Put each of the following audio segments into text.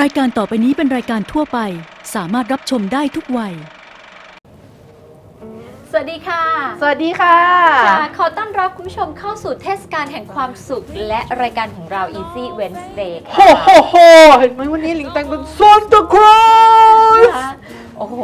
รายการต่อไปนี้เป็นรายการทั่วไป สามารถรับชมได้ทุกวัย สวัสดีค่ะสวัสดีค่ะ ค่ะขอต้อนรับคุณผู้ชมเข้าสู่เทศกาลแห่งความสุข และรายการของเรา Easy Wednesday โหค่ะโหโหเห็นไหมวันนี้หลิงแต่งเป็นซานตาคลอสนะคะโอ้โห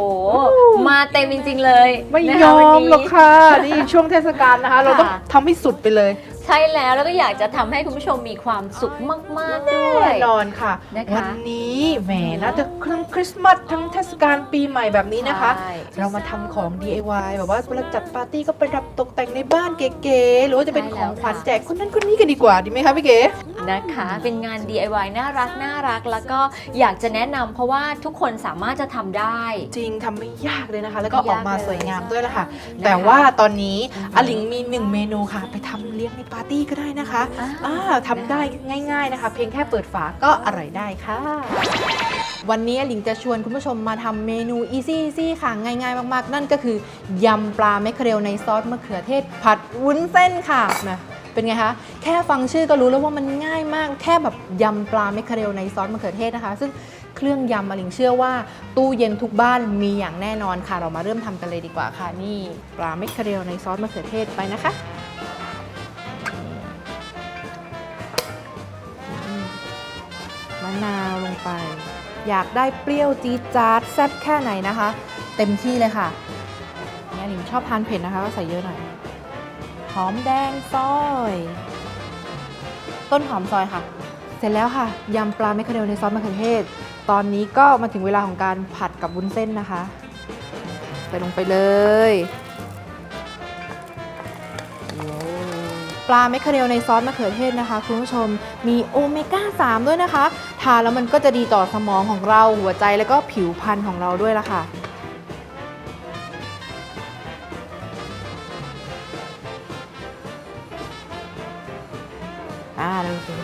มาเต็มจริง ๆ เลยไม่นะยคะอวันมนี้ หรอกค่ะ นี่ช่วงเทศกาลนะคะ เราต้องค่ะทำให้สุดไปเลย ใช่แล้วแล้วก็อยากจะทำให้คุณผู้ชมมีความสุขมาก ๆ ด้วย แน่นอนค่ะ นะคะวันนี้แหมน่าจะทั้งคริสต์มาสทั้งเทศกาลปีใหม่แบบนี้นะคะ ใช่ เรามาทำของ DIY แบบว่าเวลาจัดปาร์ตี้ก็ประดับตกแต่งในบ้านเก๋ๆหรือว่าจะเป็นของขวัญแจกคนนั้นคนนี้กันดีกว่าดีไหมคะพี่เก๋นะคะ เป็นงาน DIY น่ารักน่ารัก แล้วก็อยากจะแนะนำเพราะว่าทุกคนสามารถจะทำได้ จริงทำไม่ยากเลยนะคะ แล้วก็ไม่ากอยอกมาเลยสวยงามด้วยละค่ะ นะคะแต่ว่าตอนนี้อืมอลิงมีหนึ่งเมนูค่ะ ไปทำเลี้ยงในปาร์ตี้ก็ได้นะคะอ่า อ่าทำได้ง่าย ๆนะคะ เพียงแค่เปิดฝาก็อร่อยได้ค่ะ วันนี้อลิงจะชวนคุณผู้ชมมาทำเมนู easy easy ค่ะง่ายๆมากๆ นั่นก็คือยำปลาแมคเคอเรลในซอสมะเขือเทศผัดวุ้นเส้นค่ะนะ เป็นไงคะแค่ฟังชื่อก็รู้แล้วว่ามันง่ายมาก แค่แบบยำปลาแมคเคเรลในซอสมะเขือเทศนะคะ ซึ่งเครื่องยำอลิงเชื่อว่า ตู้เย็นทุกบ้านมีอย่างแน่นอนค่ะ เรามาเริ่มทำกันเลยดีกว่าค่ะนี่ปลาแมคเคเรลในซอสมะเขือเทศไปนะคะมะนาวลงไป อยากได้เปรี้ยวจี๊ดจ๊าดแซ่บแค่ไหนนะคะ เต็มที่เลยค่ะเนี่ยลิงชอบทานเผ็ดนะคะก็ใส่เยอะหน่อย อมแดงซอย ต้นหอมซอยค่ะ เสร็จแล้วค่ะยำปลาแมคเคอเรลในซอสมะเขือเทศ ตอนนี้ก็มาถึงเวลาของการผัดกับวุ้นเส้นนะคะใส่ลงไปเลยปลาแมคเคอเรลในซอสมะเขือเทศนะคะ คุณผู้ชมมีโอเมก้า 3 ด้วยนะคะ ทานแล้วมันก็จะดีต่อสมองของเราหัวใจแล้วก็ผิวพรรณของเราด้วยล่ะค่ะ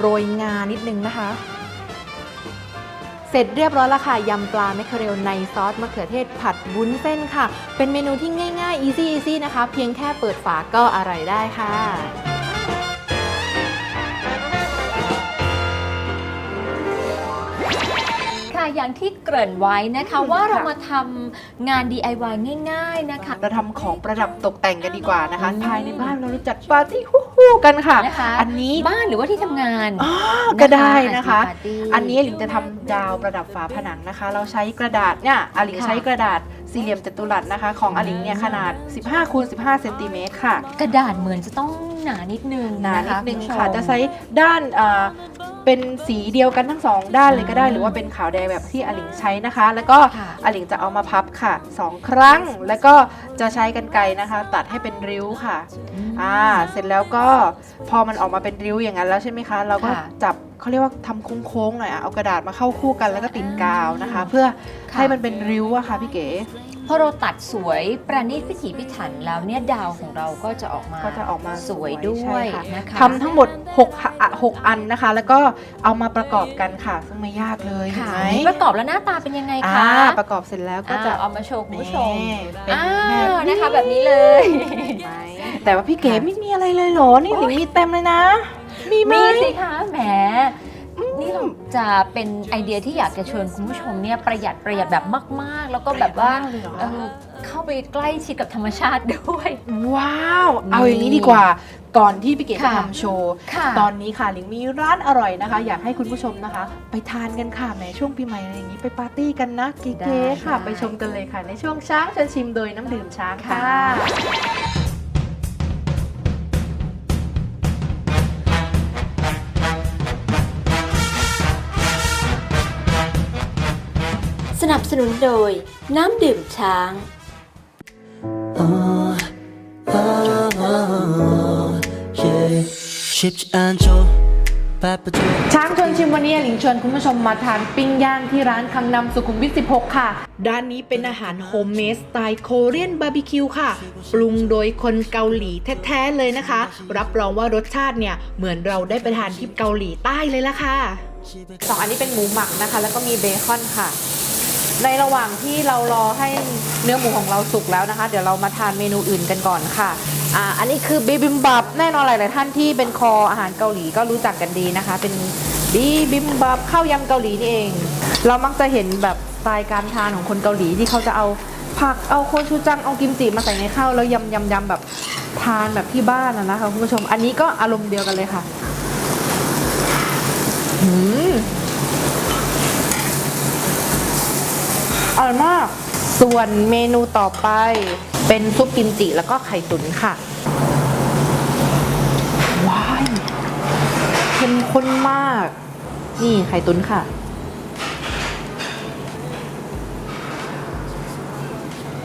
ราโรยงานิดนึงนะคะ เสร็จเรียบร้อยแล้วค่ะยำปลาแมคเคอเรลในซอสมะเขือเทศผัดบุ้นเส้นค่ะ เป็นเมนูที่ง่ายๆ easy easy นะคะ เพียงแค่เปิดฝาก็อร่อยได้ค่ะ อย่างที่เกริ่นไว้นะคะอืมว่าเราค่ะมาทำงาน DIY ง่าย ๆนะคะ เราทำของประดับตกแต่งกันดีกว่านะคะอืมภายในบ้านเราจัดปาร์ตี้ฮู้ๆกันค่ะ นะคะ อันนี้บ้านหรือว่าที่ทำงานอ๋อก็ได้นะคะ ปาร์ตี้ อันนี้หลิงจะทำดาวประดับฝาผนังนะคะ เราใช้กระดาษเนี่ยอลิงค่ะใช้กระดาษสี่เหลี่ยมจัตุรัสนะคะ ของอลิงเนี่ยขนาด 15คูณ15เซนติเมตรค่ะกระดาษเหมือนจะต้องหนานิดนึงหนานิดนึงณผู้ชมค่ะ จะใช้ด้านเอ่อ เป็นสีเดียวกันทั้งสองด้านเลยก็ได้ หรือว่าเป็นขาวแดงแบบที่อลิงใช้นะคะ แล้วก็ค่ะอลิงจะเอามาพับค่ะสองครั้ง แล้วก็จะใช้กันไกรนะคะ ตัดให้เป็นริ้วค่ะอ่าเสร็จแล้วก็พอมันออกมาเป็นริ้วอย่างนั้นแล้วใช่ไหมคะ เราก็ค่ะจับเขาเรียกว่าทำโค้งๆหน่อยอะเอากระดาษมาเข้าคู่กันแล้วก็ติดกาวนะคะ เพื่อค่ะ ให้มันเป็นริ้วอะค่ะพี่เก๋ พอเราตัดสวยประณีตพิถีพิถันแล้วเนี่ยดาวของเราก็จะออกมาก็จะออกมาสวยด้วใช่ยค่ะนะคะ ทำทั้งหมด6หะหกอันนะคะ แล้วก็เอามาประกอบกันค่ะ ซึ่งไม่ยากเลยเห็นค่ะไหมประกอบแล้วหน้าตาเป็นยังไงอ่าคะประกอบเสร็จแล้วก็จะอ่าเอามาโชว์คุณผู้ชมนี่เป็นอ้าแบบวนะคะแบบนี้เลย ไหมแต่ว่าพี่เก๋ค่ะไม่มีอะไรเลยเหรอ นี่หลิงมีเต็มเลยนะ มีไหม มีสิคะแหมนี่เรา จะเป็นไอเดียที่อยากจะชวนคุณผู้ชมเนี่ยประหยัดประหยัดแบบมาก ๆ แล้วก็แบบว่าประหยัดมากเลยเหรอ เออเข้าไปใกล้ชิดกับธรรมชาติด้วย ว้าว เอาอย่างนี้ดีกว่า ก่อนที่พี่เก๋จะค่ะทำโชว์ ค่ะตอนนี้ค่ะหลิงมีร้านอร่อยนะคะ อยากให้คุณผู้ชมนะคะ ไปทานกันค่ะแหมช่วงปีใหม่อะไรอย่างนี้ไปปาร์ตี้กันนะเก๋ๆค่ะไปชมกันเลยค่ะ ในช่วงช้างชวนชิมโดยน้ำดื่มช้างค่ะ นับสนุนโดย น้ำดื่มช้าง 쉽지 않죠 바쁘죠 ช้างชวนชิมวันนี้หลิงชวนคุณผู้ชมมาทานปิ้งย่างที่ร้านคังนำสุขุมวิท 16 ค่ะ ด้านนี้เป็นอาหารโฮมเมดสไตล์โคเรียนบาร์บีคิวค่ะ ปรุงโดยคนเกาหลีแท้ ๆ เลยนะคะ รับรองว่ารสชาติเนี่ย เหมือนเราได้ไปทานที่เกาหลีใต้เลยละค่ะสองอันนี้เป็นหมูหมักนะคะ แล้วก็มีเบคอนค่ะ ในระหว่างที่เรารอให้เนื้อหมูของเราสุกแล้วนะคะ เดี๋ยวเรามาทานเมนูอื่นกันก่อนค่ะอ่าอันนี้คือบิบิมบับแน่นอนหลายๆท่านที่เป็นคออาหารเกาหลีก็รู้จักกันดีนะคะ เป็นบีบิมบับข้าวยำเกาหลีนี่เอง เรามักจะเห็นแบบสไตล์การทานของคนเกาหลีที่เขาจะเอาผักเอาโคชูจังเอากิมจิมาใส่ในข้าวแล้วยำยำยำแบบทานแบบที่บ้านนะนะคะคุณผู้ชม อันนี้ก็อารมณ์เดียวกันเลยค่ะหืม อร่อยมาก ส่วนเมนูต่อไปเป็นซุปกิมจิแล้วก็ไข่ตุ๋นค่ะ ว้ายเข้มข้นมาก นี่ไข่ตุ๋นค่ะ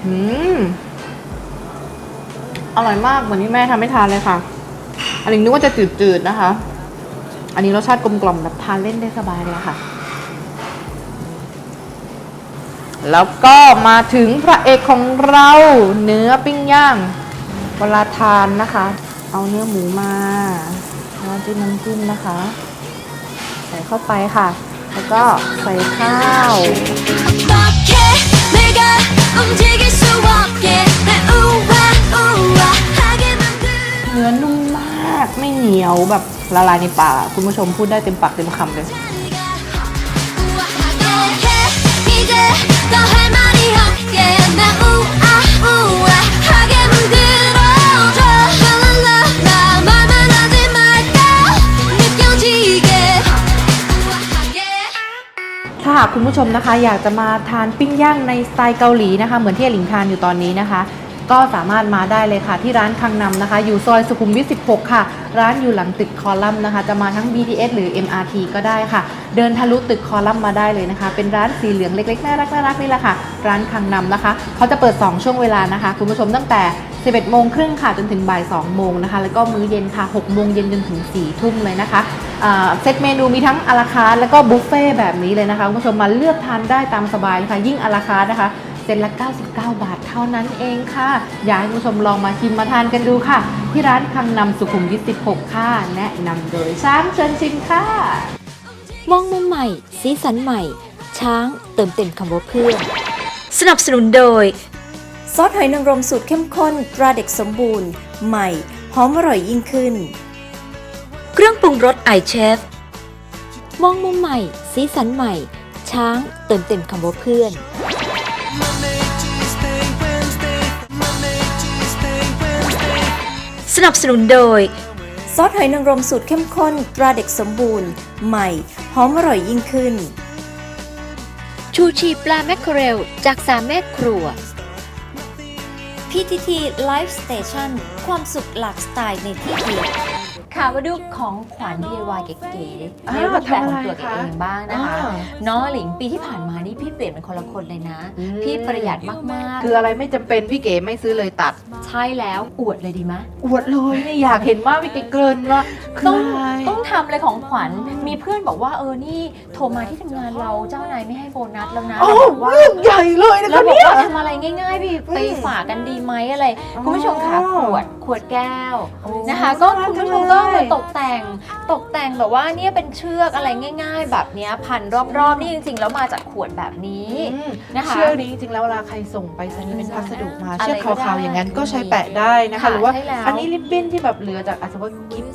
อืม อร่อยมากเหมือนที่แม่ทำให้ทานเลยค่ะ อันนี้นึกว่าจะจืดๆนะคะ อันนี้รสชาติกลมกล่อมแบบทานเล่นได้สบายเลยค่ะ แล้วก็มาถึงพระเอกของเราเนื้อปิ้งย่างเวลาทานนะคะ เอาเนื้อหมูมาแล้จิ้มน้ำจิ้มนะคะ ใส่เข้าไปค่ะ แล้วก็ใส่ข้าวเนื้อนุ่มมากไม่เหนียวแบบละลายในปากคุณผู้ชมพูดได้เต็มปากเต็มคำเลยาหากคุณผู้ชมนะคะอยากจะมาทานปิ้งย่างในสไตล์เกาหลีนะคะ เหมือนที่อลิงทานอยู่ตอนนี้นะคะ ก็สามารถมาได้เลยค่ะ ที่ร้านคังนำนะคะ อยู่ซอยสุขุมวิท 16 ค่ะ ร้านอยู่หลังตึกคอลัมน์นะคะ จะมาทั้ง BTS หรือ MRT ก็ได้ค่ะ เดินทะลุตึกคอลัมน์มาได้เลยนะคะ เป็นร้านสีเหลืองเล็กๆน่ารักน่ารักนี่แหละค่ะ ร้านคังนำนะคะ เขาจะเปิด 2 ช่วงเวลานะคะ คุณผู้ชมตั้งแต่ 11 โมงครึ่งค่ะ จนถึงบ่าย 2 โมงนะคะ แล้วก็มื้อเย็นค่ะ 6 โมงเย็นจนถึง 4 ทุ่มเลยนะคะเซตเมนูมีทั้งอาราคาร์แล้วก็บุฟเฟ่แบบนี้เลยนะคะคุณผู้ชมมาเลือกทานได้ตามสบายค่ะยิ่งอาราคาร์นะคะ เซตละ 99 บาทเท่านั้นเองค่ะ อยากให้คุณผู้ชมลองมาชิมมาทานกันดูค่ะ ที่ร้านคังนำสุขุมวิท 16 ค่ะ แนะนำโดยช้างเชิญชิมค่ะ มองมุมใหม่ สีสันใหม่ ช้างเติมเต็มคำว่าเพื่อนสนับสนุนโดย ซอสหอยนางรมสูตรเข้มข้นตราเด็กสมบูรณ์ ใหม่หอมอร่อยยิ่งขึ้น เครื่องปรุงรสไอเชฟมองมุมใหม่ สีสันใหม่ ช้างเติมเต็มคำว่าเพื่อน นับสนุนโดย ซอสหอยนางรมสูตรเข้มข้นตราเด็กสมบูรณ์ ใหม่หอมอร่อยยิ่งขึ้น ชูชีปลาแมคเคอเรลจากสามแม่ครัว PTT Life Station ความสุขหลากสไตล์ในที่เดียวค่ะมาดูของขวัญ DIY เก๋ๆอ่าในรูปแบบของตัวทำอะไรเองบ้างนะคะอ่าน้องหลิงปีที่ผ่านมา นี่พี่เปลี่ยนเป็นคนละคนเลยนะพี่ประหยัดมากคืออะไรไม่จำเป็นพี่เก๋ไม่ซื้อเลยตัด ๆ ใช่แล้วอวดเลยดีไหมอวดเลยเนี่ยอยากเห็นมากพี่เก๋เกินว่าคืต้องอะไรต้องทำเลยของขวัญ มีเพื่อนบอกว่าเออนี่โทรมาที่ทำงานเราเจ้านายไม่ให้โบนัสแล้วนะโอ้เราบอกว่าเรื่องใหญ่เลยนะเราคะบอกเนี่ย ว่าทำอะไรง่ายๆพี่ไปฝากกันดีไหมอะไร อ๋อคุณผู้ชมคะขวดขวดแก้วโอ้นะคะ ก็น่ารักคุณผู้ชมจัก็งเลยมาตกแต่งตกแต่งแบบว่าเนี่ยเป็นเชือกอะไรง่าย ๆ แบบเนี้ยพันรอบๆนี่จริงๆแล้วมาจากขวดแบบนี้อืมนะคะเชือกนี้จริงๆแล้วเวลาใครส่งไปสนีย์เป็นพัสดุมาอะไรเชือกก็ได้ขาวๆอย่างนั้นก็ใช้แปะได้นะคะค่ะหรือว่าใช่แล้วอันนี้ริบบิ้นที่แบบเหลือจากอาจจะว่ากิฟ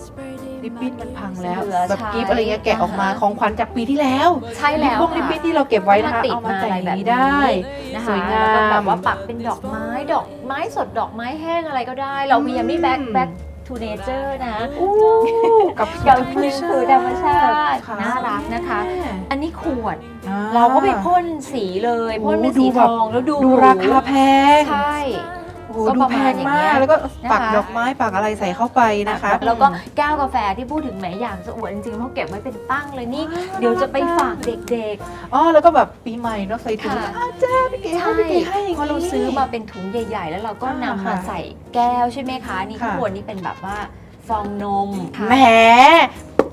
ริบบิ้นมันพังแล้วเหลือแบบใช้กิฟอะไรเงี้ยแกะออกมาอ่าฮะของขวัญจากปีที่แล้วใช่แล้วพวกริบบิ้นที่เราเก็บไว้นะคะติดเอามามาแต่งอะไรอแบย่างบนี้นี้ได้นะคะสวยงามแล้วก็แบบว่าปักเป็นดอกไม้ดอกไม้สดดอกไม้แห้งอะไรก็ได้ เรามียังไม่แบ็คแบ็ค ทูเนเจอร์นะ อู้กับกับคืนสู่ธรรมชาติค่ะ น่ารักนะคะ อันนี้ขวดอ่เราก็ไปพ่นสีเลยพ่นเป็นโอ้ดูสีแบทบองแล้วดูดูราคาแพง ใช่ โอ้โหก็ดูประแพมาณงอย่างมาเงี้ก ย แล้วก็ปักนะคะ ดอกไม้ปักอะไรใส่เข้าไปนะคะ แล้วก็แก้วกาแฟที่พูดถึงแหมอยากจะอวดจริงๆเพราะเก็บไว้เป็นตั้งเลยนี่ เดี๋ยวจะไปฝากเด็ก อ๋อแล้วก็แบบปีใหม่เนาะใส่ถุงค่ะอาจ้าพี่เก๋ๆให้ใช่พี่เก๋ให้อย่งเพราะเรานี้ซื้อมาเป็นถุงใหญ่ ๆ แล้วเราก็นำอ่ามาค่ะใส่แก้วใช่ไหมคะ นี่ค่ะขวดนี่เป็นแบบว่าฟองนม แหม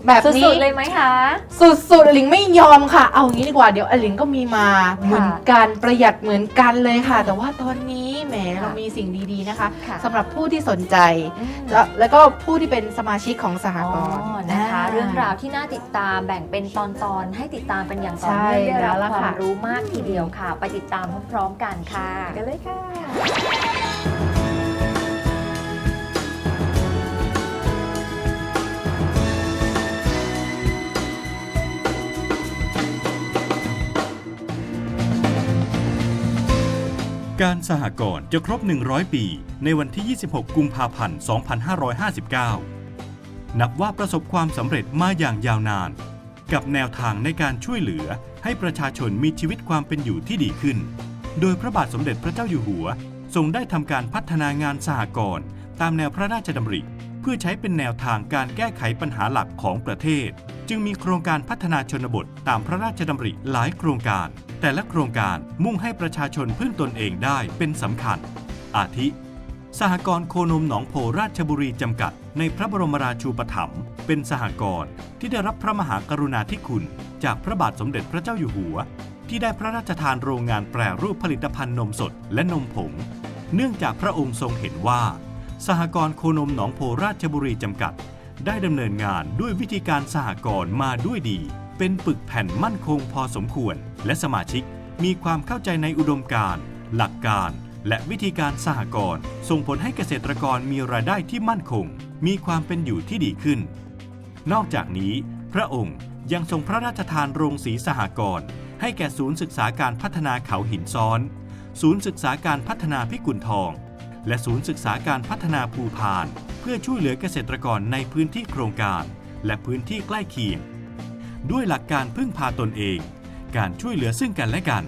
แบบนี้สุดๆเลยไหมคะ สุดๆอลิงไม่ยอมค่ะ เอางี้ดีกว่าเดี๋ยวอลิงก็มีมาเหมือนกันประหยัดเหมือนกันเลยค่ะ แต่ว่าตอนนี้แหมค่ะเรามีสิ่งดีๆนะคะค่ะ สำหรับผู้ที่สนใจอืมแล้วแล้วก็ผู้ที่เป็นสมาชิกของสหอ๋กอรณ์ นะคะาเรื่องราวที่น่าติดตามแบ่งเป็นตอนๆให้ติดตามกันอย่างต่อใช่เนื่องได้รับแล้วล่ะควาค่ะมรู้มากทีเดียวค่ะ ไปติดตามพร้อมๆกันค่ะ กันเลยค่ะ การสหกรณ์จะครบ 100 ปี ในวันที่ 26 กุมภาพันธ์ 2559 นับว่าประสบความสำเร็จมาอย่างยาวนาน กับแนวทางในการช่วยเหลือให้ประชาชนมีชีวิตความเป็นอยู่ที่ดีขึ้น โดยพระบาทสมเด็จพระเจ้าอยู่หัว ทรงได้ทำการพัฒนางานสหกรณ์ตามแนวพระราชดำริ เพื่อใช้เป็นแนวทางการแก้ไขปัญหาหลักของประเทศ จึงมีโครงการพัฒนาชนบทตามพระราชดำริหลายโครงการ แต่ละโครงการมุ่งให้ประชาชนพึ่งตนเองได้เป็นสำคัญ อาทิ สหกรณ์โคนมหนองโพราชบุรีจำกัด ในพระบรมราชูปถัมภ์เป็นสหกรณ์ที่ได้รับพระมหากรุณาธิคุณ จากพระบาทสมเด็จพระเจ้าอยู่หัว ที่ได้พระราชทานโรงงานแปรรูปผลิตภัณฑ์นมสดและนมผง เนื่องจากพระองค์ทรงเห็นว่า สหกรณ์โคนมหนองโพราชบุรีจำกัด ได้ดำเนินงานด้วยวิธีการสหกรณ์มาด้วยดี เป็นปึกแผ่นมั่นคงพอสมควร และสมาชิกมีความเข้าใจในอุดมการณ์หลักการ และวิธีการสหกรณ์ส่งผลให้เกษตรกรมีรายได้ที่มั่นคง มีความเป็นอยู่ที่ดีขึ้น นอกจากนี้ พระองค์ยังทรงพระราชทานโรงสีสหกรณ์ให้แก่ศูนย์ศึกษาการพัฒนาเขาหินซ้อน ศูนย์ศึกษาการพัฒนาพิกุลทอง และศูนย์ศึกษาการพัฒนาภูพาน เพื่อช่วยเหลือเกษตรกรในพื้นที่โครงการ และพื้นที่ใกล้เคียง ด้วยหลักการพึ่งพาตนเอง การช่วยเหลือซึ่งกันและกัน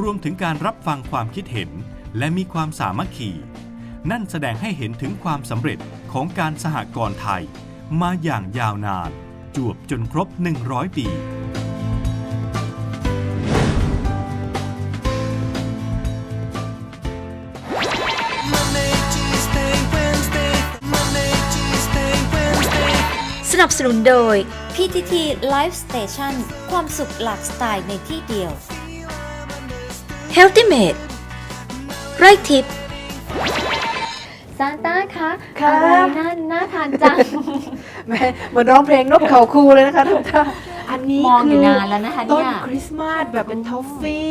รวมถึงการรับฟังความคิดเห็น และมีความสามัคคี นั่นแสดงให้เห็นถึงความสำเร็จของการสหกรณ์ไทย มาอย่างยาวนาน จวบจนครบ 100 ปี นับสนุนโดย PTT Life Station ความสุขหลากสไตล์ในที่เดียว Healthy Made ไร่ทิพย์ซานต้าคะค่ะอะไรน่าน่าทานจัง แหม่เหมือนร้องเพลงนกเขาคูเลยนะคะทุกท่าน อันนี้มองอคืยู่อนานแล้วนะคะต้นเนี่ยคริสต์มาสแบบเป็นทอฟฟี่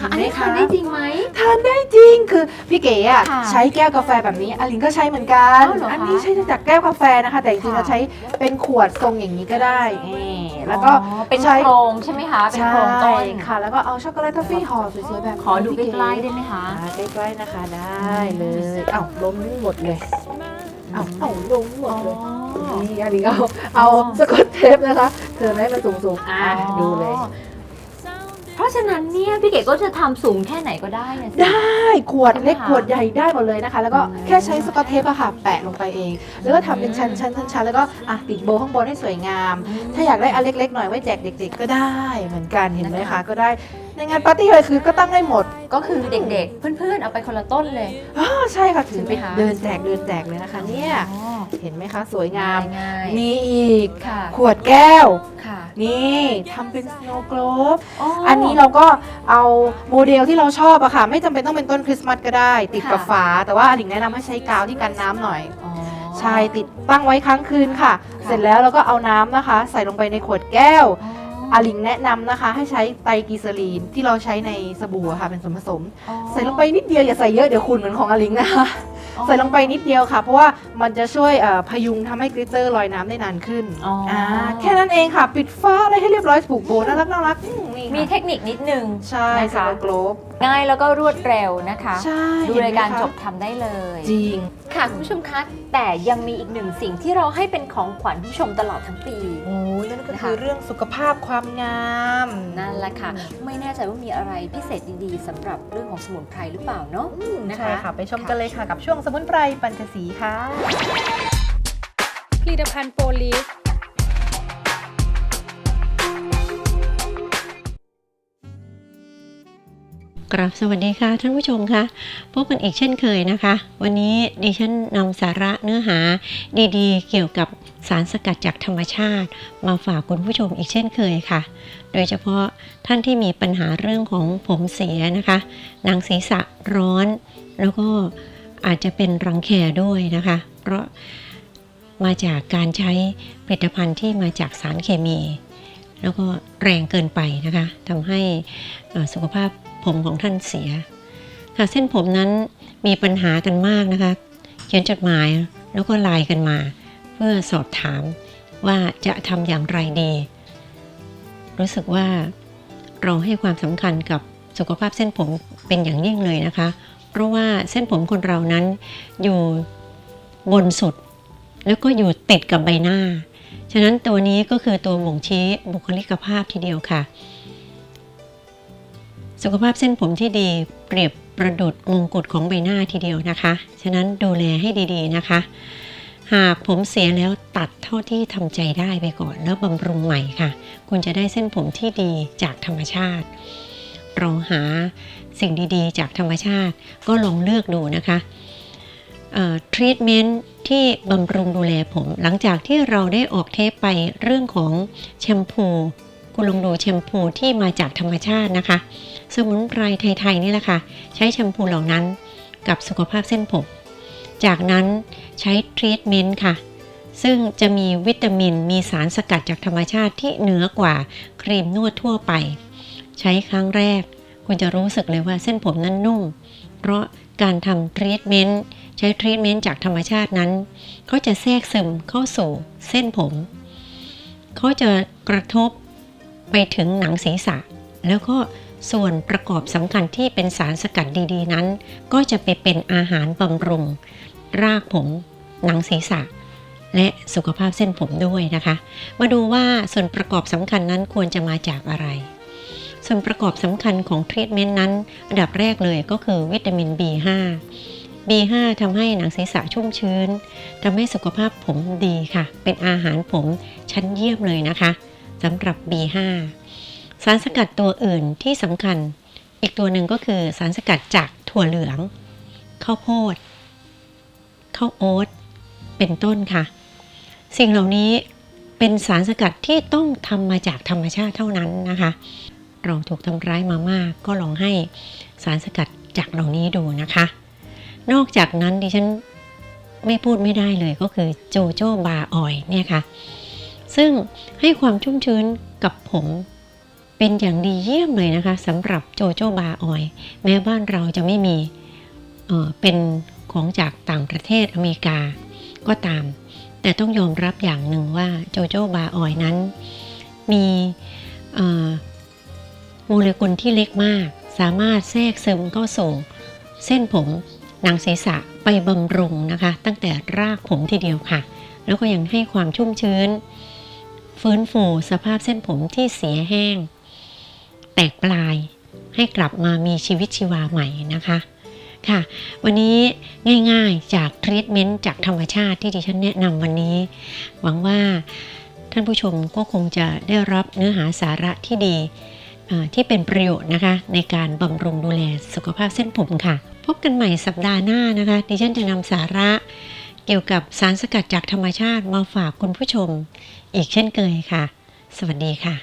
ค่ะเห็อันไหมนี้คะทานได้จริงไหม ทานได้จริงคือพี่เก๋อะค่ะใช้แก้วกาแฟแบบนี้อลินก็ใช้เหมือนกันอ้าวเหรอคะอันนี้ใช้จากแก้วกาแฟนะคะ แต่จริงๆค่ะ เราใช้เป็นขวดทรงอย่างนี้ก็ได้นี่แล้วก็อ๋อเป็นใช้โครงใช่ไหมคะ เป็นโครงต้น ใช่ค่ะ แล้วก็เอาช็อกโกแลตทอฟฟี่ห่อสวยๆแบบนี้ขอดูใกพี่เล้ๆได้ไหมคะ อ่าใกล้ๆนะคะได้เลยเอ้าล้มหมดเลยเอ้าเอ้าล้มหมดเลย นี่อันนี้ก็เอาเอาสกอตเทปนะคะ เธอไม่มาสูงๆอะดูเลย เพราะฉะนั้นเนี่ยพี่เก๋ก็จะทำสูงแค่ไหนก็ได้นะสิ ได้ขวดเล็กใช่ไหมคะขวดใหญ่ได้หมดเลยนะคะ แล้วก็อืมแค่ใช้สกอตเทปอะค่ะ แปะลงไปเอง แล้วก็ทำเป็นชั้นชั้นชั้นชั้นแล้วก็อะติดโบว์ข้างบนให้สวยงาม ถ้าอยากได้อันเล็กๆหน่อยไว้แจกเด็กๆ ก็ได้เหมือนกันเห็นไหมนะคะ คะก็ได้ ในงานปาร์ตี้เลยคือก็ตั้งได้หมดก็คือเด็กๆ เพื่อนๆ เอาไปคนละต้นเลย อ๋อใช่ค่ะถือไปใช่ไหมคะ เดินแจกเดินแจกเลยนะคะเนี่ยอ๋อเห็นไหมคะ สวยงาม ง่ายๆมีอีกค่ะขวดแก้ว ค่ะนี่ทำเป็น snow globe อ๋ออันนี้เราก็เอาโมเดลที่เราชอบอะค่ะ ไม่จำเป็นต้องเป็นต้นคริสต์มาสก็ได้ ติดกับค่ะฝา แต่ว่าหลิงแนะนำให้ใช้กาวที่กันน้ำหน่อย อ๋อ ใช่ติดตั้งไว้ค้างคืนค่ะค่ะเสร็จแล้วเราก็เอาน้ำนะคะ ใส่ลงไปในขวดแก้ว อ๋อ อาลิงแนะนำนะคะ ให้ใช้ไตรกลีเซอรีนที่เราใช้ในสบู่อะค่ะเป็นส่วนผสม อ๋อใส่ลงไปนิดเดียวอย่าใส่เยอะเดี๋ยวคุณเหมือนของอาลิงนะคะ อ๋อ ใส่ลงไปนิดเดียวค่ะ เพราะว่ามันจะช่วยเอ่อพยุงทำให้กลิตเตอร์ลอยน้ำได้นานขึ้นอ๋ออ่าแค่นั้นเองค่ะ ปิดฟ้าอะไรให้เรียบร้อยผูกโบน่ารักน่ารักอืมนี่มีค่ะเทคนิคนิดนึง ใช่นะสคะโลโกลบง่ายแล้วก็รวดเร็วนะคะ ใช่ดูรายการเห็นไหมคะจบทำได้เลย จริง ค่ะคุณผู้ชมคะแต่ยังมีอีกหนึ่งสิ่งที่เราให้เป็นของขวัญคุณผู้ชมตลอดทั้งปี โอ้ยนั่นก็นะคะคือเรื่องสุขภาพความงามนั่นแหละค่ะ ไม่แน่ใจว่ามีอะไรพิเศษดีๆสำหรับเรื่องของสมุนไพรหรือเปล่าเนาะอืมนะคะใช่ค่ะ ไปชมกันเลยค่ะกับช่วงสมุนไพรปัญจสีค่ะ ผลิตภัณฑ์โปลีฟ กราบสวัสดีค่ะท่านผู้ชมค่ะพบกันอีกเช่นเคยนะคะ วันนี้ดิฉันนำสาระเนื้อหาดีๆ เกี่ยวกับสารสกัดจากธรรมชาติ มาฝากคุณผู้ชมอีกเช่นเคยค่ะ โดยเฉพาะท่านที่มีปัญหาเรื่องของผมเสียนะคะหนังศีรษะร้อน แล้วก็อาจจะเป็นรังแคด้วยนะคะ เพราะมาจากการใช้ผลิตภัณฑ์ที่มาจากสารเคมี แล้วก็แรงเกินไปนะคะทำให้สุขภาพ ผมของท่านเสีย ค่ะเส้นผมนั้นมีปัญหากันมากนะคะ เขียนจดหมายแล้วก็ไลน์กันมา เพื่อสอบถามว่าจะทำอย่างไรดี รู้สึกว่าเราให้ความสำคัญกับสุขภาพเส้นผมเป็นอย่างยิ่งเลยนะคะ เพราะว่าเส้นผมคนเรานั้นอยู่บนสุด แล้วก็อยู่ติดกับใบหน้า ฉะนั้นตัวนี้ก็คือตัวบ่งชี้บุคลิกภาพทีเดียวค่ะ สุขภาพเส้นผมที่ดีเปรียบประดุดมงกุฎของใบหน้าทีเดียวนะคะ ฉะนั้นดูแลให้ดีๆนะคะ หากผมเสียแล้วตัดเท่าที่ทำใจได้ไปก่อนแล้วบำรุงใหม่ค่ะ คุณจะได้เส้นผมที่ดีจากธรรมชาติลองหาสิ่งดีๆ จากธรรมชาติก็ลองเลือกดูนะคะทรีทเมนต์ที่บำรุงดูแลผม หลังจากที่เราได้ออกเทปไปเรื่องของแชมพู คุณลองดูแชมพูที่มาจากธรรมชาตินะคะ สมุนไพรไทยๆนี่แหละค่ะ ใช้แชมพูเหล่านั้นกับสุขภาพเส้นผม จากนั้นใช้ทรีทเมนต์ค่ะ ซึ่งจะมีวิตามินมีสารสกัดจากธรรมชาติที่เหนือกว่าครีมนวดทั่วไป ใช้ครั้งแรก คุณจะรู้สึกเลยว่าเส้นผมนั้นนุ่ม เพราะการทำทรีทเมนต์ใช้ทรีทเมนต์จากธรรมชาตินั้นเขาจะแทรกซึมเข้าสู่เส้นผม เขาจะกระทบ ไปถึงหนังศีรษะ แล้วก็ส่วนประกอบสำคัญที่เป็นสารสกัดดีๆนั้น ก็จะไปเป็นอาหารบำรุง รากผม หนังศีรษะ และสุขภาพเส้นผมด้วยนะคะ มาดูว่าส่วนประกอบสำคัญนั้นควรจะมาจากอะไร ส่วนประกอบสำคัญของทรีทเมนต์นั้น อันดับแรกเลยก็คือวิตามิน B5 B5 ทำให้หนังศีรษะชุ่มชื้นทำให้สุขภาพผมดีค่ะ เป็นอาหารผมชั้นเยี่ยมเลยนะคะ สำหรับ B5 สารสกัดตัวอื่นที่สำคัญ อีกตัวหนึ่งก็คือสารสกัดจากถั่วเหลือง ข้าวโพด ข้าวโอ๊ต เป็นต้นค่ะ สิ่งเหล่านี้เป็นสารสกัดที่ต้องทำมาจากธรรมชาติเท่านั้นนะคะ เราถูกทำร้ายมามาก ก็ลองให้สารสกัดจากเหล่านี้ดูนะคะ นอกจากนั้นดิฉันไม่พูดไม่ได้เลยก็คือโจโจบาออยเนี่ยค่ะ ซึ่งให้ความชุ่มชื้นกับผมเป็นอย่างดีเยี่ยมเลยนะคะสำหรับโจโจบาออยแม้บ้านเราจะไม่มีเเป็นของจากต่างประเทศอเมริกาก็ตาม แต่ต้องยอมรับอย่างหนึ่งว่าโจโจบาออยนั้น มีโมเลกุลที่เล็กมาก สามารถแทรกซึมเข้าสู่เส้นผมหนังศีรษะไปบำรุงนะคะ ตั้งแต่รากผมทีเดียวค่ะ แล้วก็ยังให้ความชุ่มชื้น ฟื้นฟูสภาพเส้นผมที่เสียแห้ง แตกปลายให้กลับมามีชีวิตชีวาใหม่นะคะค่ะ วันนี้ง่ายๆจากทรีทเมนต์จากธรรมชาติที่ดิฉันแนะนำวันนี้ หวังว่าท่านผู้ชมก็คงจะได้รับเนื้อหาสาระที่ดีที่เป็นประโยชน์นะคะ ในการบำรุงดูแลสุขภาพเส้นผมค่ะ พบกันใหม่สัปดาห์หน้านะคะ ดิฉันจะนำสาระเกี่ยวกับสารสกัดจากธรรมชาติมาฝากคุณผู้ชม อีกเช่นเคยค่ะ สวัสดีค่ะ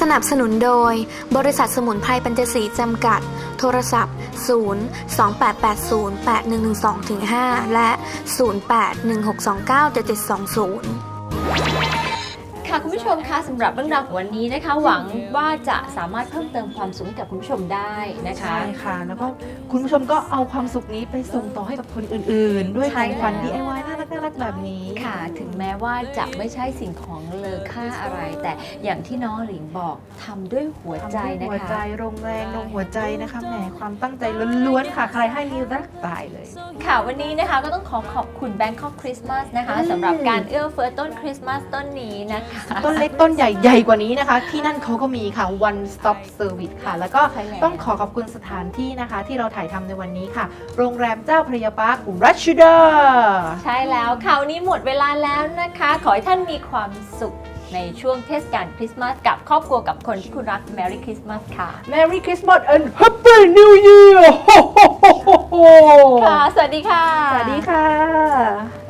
สนับสนุนโดย บริษัทสมุนไพรปัญจศรีจำกัด โทรศัพท์ 0 2880 8112 5 และ 0816297720 ค่ะคุณผู้ชมคะสำหรับเรื่องราวของวันนี้นะคะ หวังว่าจะสามารถเพิ่มเติมความสุขให้กับคุณผู้ชมได้นะคะ ใช่ค่ะ แล้วก็คุณผู้ชมก็เอาความสุขนี้ไปส่งต่อให้กับคนอื่นๆ ด้วยใช่ของขวัญ แล้ว DIY น่ารักน่ารักแบบนี้ค่ะ ถึงแม้ว่าจะไม่ใช่สิ่งของเลอค่าอะไร แต่อย่างที่น้องหลิงบอกทำด้วยหัวใจทำด้วยนะหัวคะใจโรงแรงลงหัวใจนะคะแหมความตั้งใจล้วนๆค่ะ ใครให้นี่รักตายเลย ค่ะวันนี้นะคะก็ต้องขอขอบคุณ Bangkok Christmas นะคะสำหรับการเอื้อเฟื้อต้นคริสต์มาสต้นนี้นะคะต้นเล็กต้นใหญ่ใหญ่กว่านี้นะคะ ที่นั่นเขาก็มีค่ะ one stop service ค่ะ แล้วก็ใช่แล้วต้องขอขอบคุณสถานที่นะคะ ที่เราถ่ายทำในวันนี้ค่ะ โรงแรมเจ้าพระยาปาร์ครัชดาใช่แล้วค่ะวันนี้หมดเวลาแล้วนะคะ ขอให้ท่านมีความสุขในช่วงเทศกาลคริสต์มาสกับครอบครัวกับคนที่คุณรัก Merry Christmas ค่ะ Merry Christmas and Happy New Year ค่ะ สวัสดีค่ะ สวัสดีค่ะ